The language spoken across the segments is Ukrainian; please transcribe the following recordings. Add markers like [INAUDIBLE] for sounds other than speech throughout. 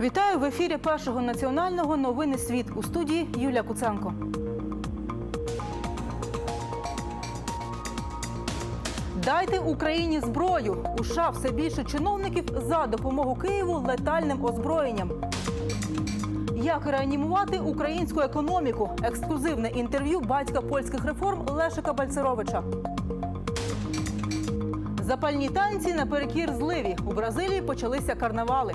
Вітаю в ефірі першого національного новини світ у студії Юлія Куценко. Дайте Україні зброю. У США все більше чиновників за допомогу Києву летальним озброєнням. Як реанімувати українську економіку? Ексклюзивне інтерв'ю батька польських реформ Лешика Бальцеровича. Запальні танці наперекір зливі. У Бразилії почалися карнавали.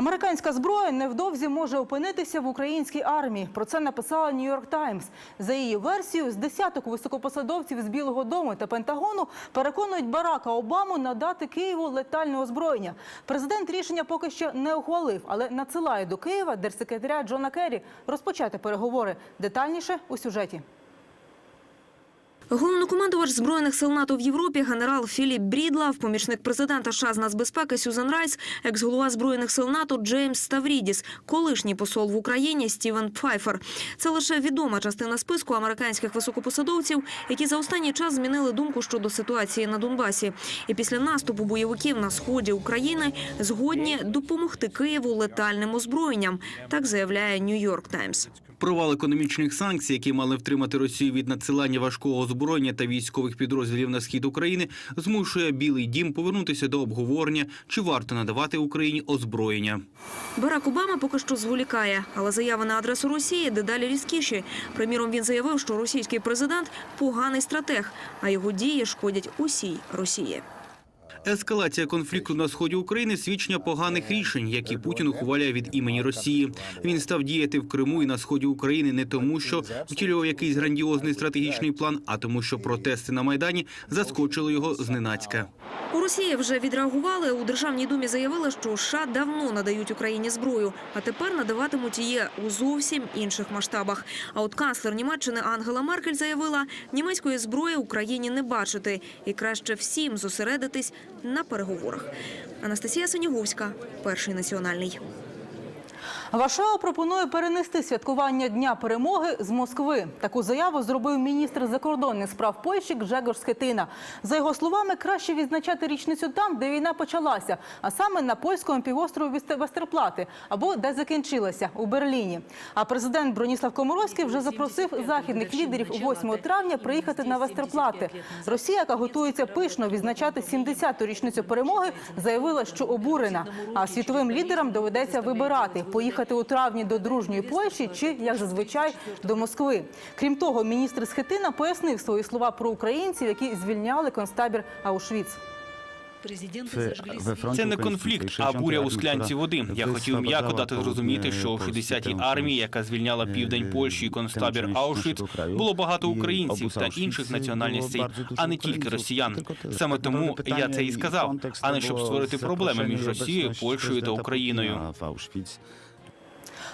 Американська зброя невдовзі може опинитися в українській армії. Про це написала Нью-Йорк Таймс. За її версією, з десяток високопосадовців з Білого Дому та Пентагону переконують Барака Обаму надати Києву летальне озброєння. Президент рішення поки що не ухвалив, але надсилає до Києва держсекретаря Джона Керрі розпочати переговори. Детальніше у сюжеті. Головнокомандувач збройних сил НАТО в Європі генерал Філіп Брідлав, помічник президента США з нацбезпеки Сюзан Райс, екс-голова збройних сил НАТО Джеймс Ставрідіс, колишній посол в Україні Стівен Пфайфер. Це лише відома частина списку американських високопосадовців, які за останній час змінили думку щодо ситуації на Донбасі. І після наступу бойовиків на сході України згодні допомогти Києву летальним озброєнням. Так заявляє Нью-Йорк Таймс. Провал економічних санкцій, які мали втримати Росію від надсилання важкого озброєння та військових підрозділів на схід України, змушує Білий Дім повернутися до обговорення, чи варто надавати Україні озброєння. Барак Обама поки що зволікає, але заяви на адресу Росії дедалі різкіші. Приміром, він заявив, що російський президент поганий стратег, а його дії шкодять усій Росії. Ескалація конфлікту на сході України свідчення поганих рішень, які Путін ухваляє від імені Росії. Він став діяти в Криму і на сході України не тому, що втілював якийсь грандіозний стратегічний план, а тому, що протести на майдані заскочили його зненацька. У Росії вже відреагували. У державній думі заявили, що США давно надають Україні зброю, а тепер надаватимуть її у зовсім інших масштабах. А от канцлер Німеччини Ангела Меркель заявила, німецької зброї Україні не бачити, і краще всім зосередитись на переговорах. Анастасія Синіговська, перший національний. Варшава пропонує перенести святкування Дня перемоги з Москви. Таку заяву зробив міністр закордонних справ Польщі Гжегор Скетина. За його словами, краще відзначати річницю там, де війна почалася, а саме на польському півострові Вестерплати або де закінчилася у Берліні. А президент Броніслав Комаровський вже запросив західних лідерів 8 травня приїхати на Вестерплати. Росія, яка готується пишно відзначати 70-ту річницю перемоги, заявила, що обурена. А світовим лідерам доведеться вибирати поїхати у травні до дружньої Польщі чи, як зазвичай, до Москви. Крім того, міністр Схетина пояснив свої слова про українців, які звільняли концтабір Аушвіц. Це не конфлікт, а буря у склянці води. Я хотів м'яко дати зрозуміти, що у 60-й армії, яка звільняла південь Польщі і концтабір Аушвіц, було багато українців та інших національностей, а не тільки росіян. Саме тому я це і сказав, а не щоб створити проблеми між Росією, Польщею та Україною.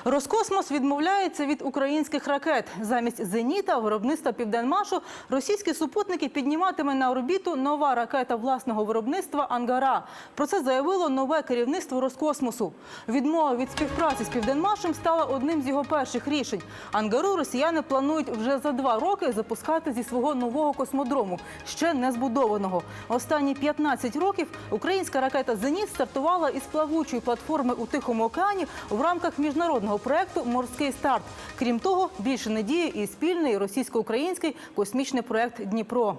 Роскосмос відмовляється від українських ракет. Замість зеніта, виробництва Південмашу, російські супутники підніматиме на орбіту нова ракета власного виробництва Ангара. Про це заявило нове керівництво Роскосмосу. Відмова від співпраці з Південмашем стала одним з його перших рішень. Ангару росіяни планують вже за два роки запускати зі свого нового космодрому, ще не збудованого. Останні 15 років українська ракета Зеніт стартувала із плавучої платформи у Тихому океані в рамках міжнародного проекту Морський старт. Крім того, більше надії і спільний російсько-український космічний проект Дніпро.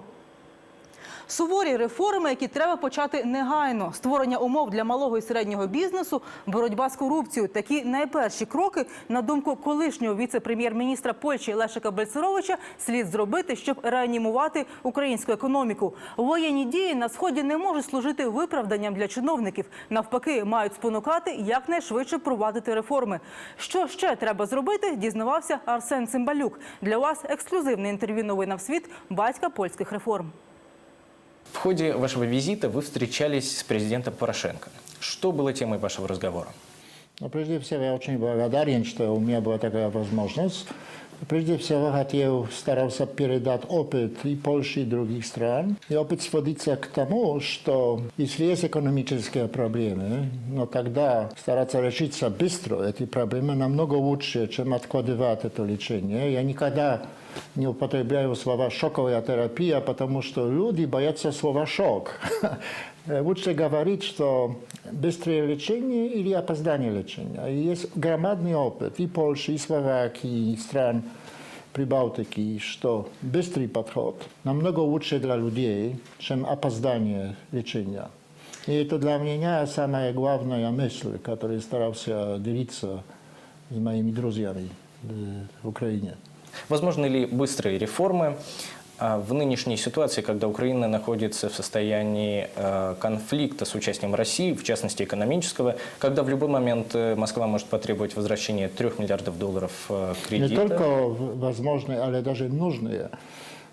Суворі реформи, які треба почати негайно. Створення умов для малого і середнього бізнесу, боротьба з корупцією. Такі найперші кроки, на думку колишнього віце-прем'єр-міністра Польщі Лешика Бельцеровича, слід зробити, щоб реанімувати українську економіку. Воєнні дії на сході не можуть служити виправданням для чиновників. Навпаки, мають спонукати якнайшвидше провадити реформи. Що ще треба зробити? Дізнавався Арсен Цимбалюк. Для вас ексклюзивне інтерв'ю новинам світ батька польських реформ. В ходе вашего визита вы встречались с президентом Порошенко. Что было темой вашего разговора? Ну, прежде всего, я очень благодарен, что у меня была такая возможность Прежде всего хотел, старался передать опыт и Польши, и других стран. И опыт сводится к тому, что если есть экономические проблемы, но тогда стараться решиться быстро эти проблемы намного лучше, чем откладывать это лечение. Я никогда не употребляю слова «шоковая терапия», потому что люди боятся слова «шок». Лучше говорить, что быстрое лечение или опоздание лечения. И есть громадный опыт и Польши, и Словакии, и стран Прибалтики, что быстрый подход намного лучше для людей, чем опоздание лечения. И это для меня самая главная мысль, которую старался делиться с моими друзьями э, в Украине. Возможны ли быстрые реформы а, в нынешней ситуации, когда Украина находится в состоянии э, конфликта с участием России, в частности экономического, когда в любой момент э, Москва может потребовать возвращения 3 миллиардов долларов э, Не кредита? только в- возможные, але даже нужные.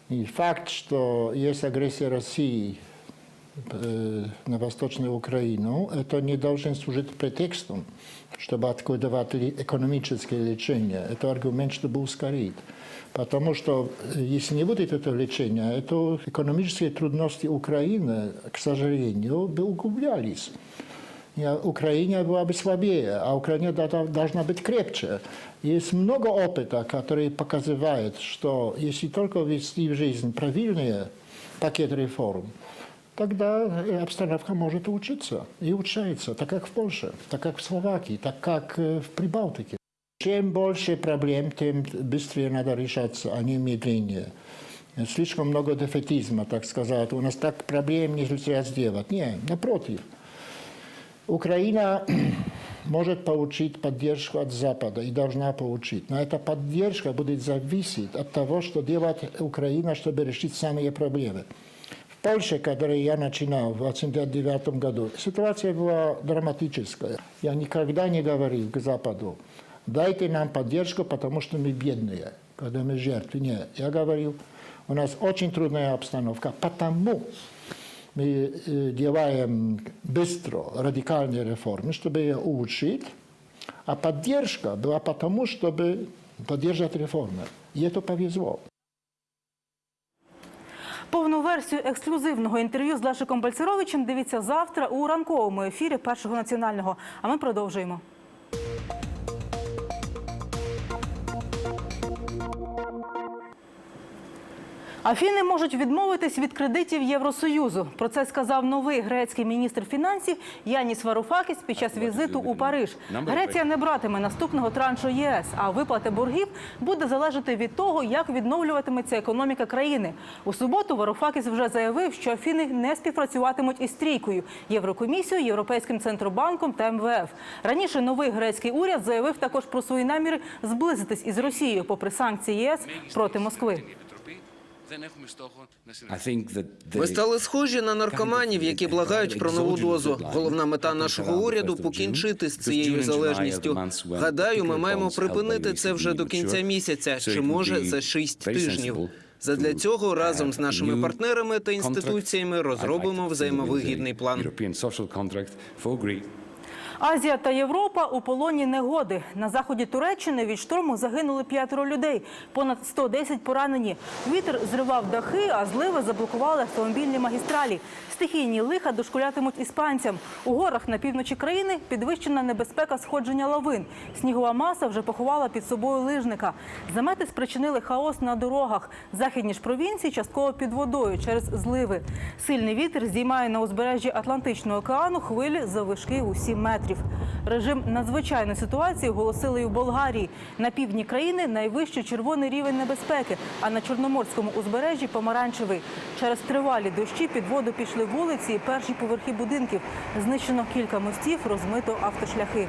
И факт, что есть агрессия России э, на Восточную Украину, это не должен служить претекстом, чтобы откладывать ли- экономическое лечение. Это аргумент, чтобы ускорить. Потому что э, если не будет этого лечения, то экономические трудности Украины, к сожалению, бы углублялись. И Украина была бы слабее, а Украина да- должна быть крепче. Есть много опыта, который показывает, что если только ввести в жизнь правильные пакет реформ, тогда э, обстановка может улучшиться и улучшается, так как в Польше, так как в Словакии, так как э, в Прибалтике. Чем больше проблем, тем быстрее надо решаться, а не медленнее. Слишком много дефетизма, так сказать. У нас так проблем нельзя сделать. Нет, напротив. Украина [CLEARS THROAT] может получить поддержку от Запада и должна получить. Но эта поддержка будет зависеть от того, что делает Украина, чтобы решить самые проблемы. Польше, когда я начинал в 1989 году, ситуация была драматическая. Я никогда не говорил к Западу, дайте нам поддержку, потому что мы бедные, когда мы жертвы. Нет, я говорил, у нас очень трудная обстановка, потому мы э, делаем быстро радикальные реформы, чтобы ее улучшить, а поддержка была потому, чтобы поддержать реформы. И это повезло. Повну версію ексклюзивного інтерв'ю з Лешиком Бальцеровичем дивіться завтра у ранковому ефірі Першого національного. А ми продовжуємо. Афіни можуть відмовитись від кредитів Євросоюзу. Про це сказав новий грецький міністр фінансів Яніс Варуфакіс під час візиту у Париж. Греція не братиме наступного траншу єС, а виплата боргів буде залежати від того, як відновлюватиметься економіка країни. У суботу Варуфакіс вже заявив, що Афіни не співпрацюватимуть із трійкою Єврокомісією, Європейським центробанком та МВФ. Раніше новий грецький уряд заявив також про свої наміри зблизитись із Росією, попри санкції ЄС проти Москви. Ми стали схожі на наркоманів, які благають про нову дозу. Головна мета нашого уряду покінчити з цією залежністю. Гадаю, ми маємо припинити це вже до кінця місяця, чи може за шість тижнів. Задля цього разом з нашими партнерами та інституціями розробимо взаємовигідний план. Азія та Європа у полоні негоди. На заході Туреччини від шторму загинули п'ятеро людей, понад 110 поранені. Вітер зривав дахи, а зливи заблокували автомобільні магістралі. Стихійні лиха дошкулятимуть іспанцям. У горах на півночі країни підвищена небезпека сходження лавин. Снігова маса вже поховала під собою лижника. Замети спричинили хаос на дорогах. Західні ж провінції частково під водою через зливи. Сильний вітер здіймає на узбережжі Атлантичного океану хвилі завишки у 7 метрів. Режим надзвичайної ситуації оголосили і в Болгарії. На півдні країни найвищий червоний рівень небезпеки, а на Чорноморському узбережжі помаранчевий. Через тривалі дощі під воду пішли вулиці і перші поверхи будинків. Знищено кілька мостів, розмито автошляхи.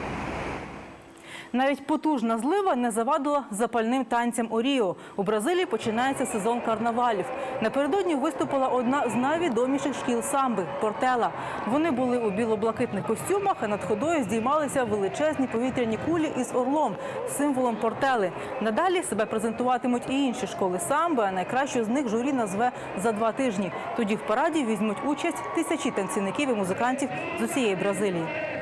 Навіть потужна злива не завадила запальним танцям у Ріо. У Бразилії починається сезон карнавалів. Напередодні виступила одна з найвідоміших шкіл самби Портела. Вони були у білоблакитних костюмах, а над ходою здіймалися величезні повітряні кулі із орлом, символом Портели. Надалі себе презентуватимуть і інші школи самби, а найкращу з них журі назве за два тижні. Тоді в параді візьмуть участь тисячі танцівників і музикантів з усієї Бразилії.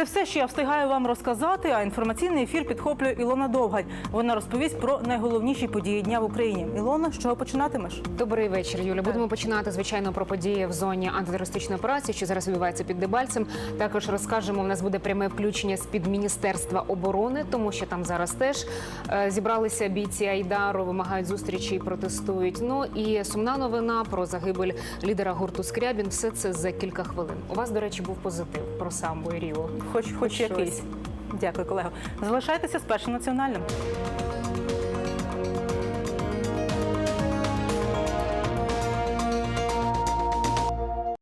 Це все, що я встигаю вам розказати. А інформаційний ефір підхоплює Ілона Довгань. Вона розповість про найголовніші події дня в Україні. Ілона, з чого починатимеш? Добрий вечір, Юля. Будемо починати звичайно про події в зоні антитерористичної операції, що зараз відбувається під Дебальцем. Також розкажемо. У нас буде пряме включення з під міністерства оборони, тому що там зараз теж е, зібралися бійці Айдару, вимагають зустрічі і протестують. Ну і сумна новина про загибель лідера гурту Скрябін. Все це за кілька хвилин. У вас, до речі, був позитив про самбо і Ріо. Хоч, хоч якийсь. Дякую, колего. Залишайтеся з першим національним.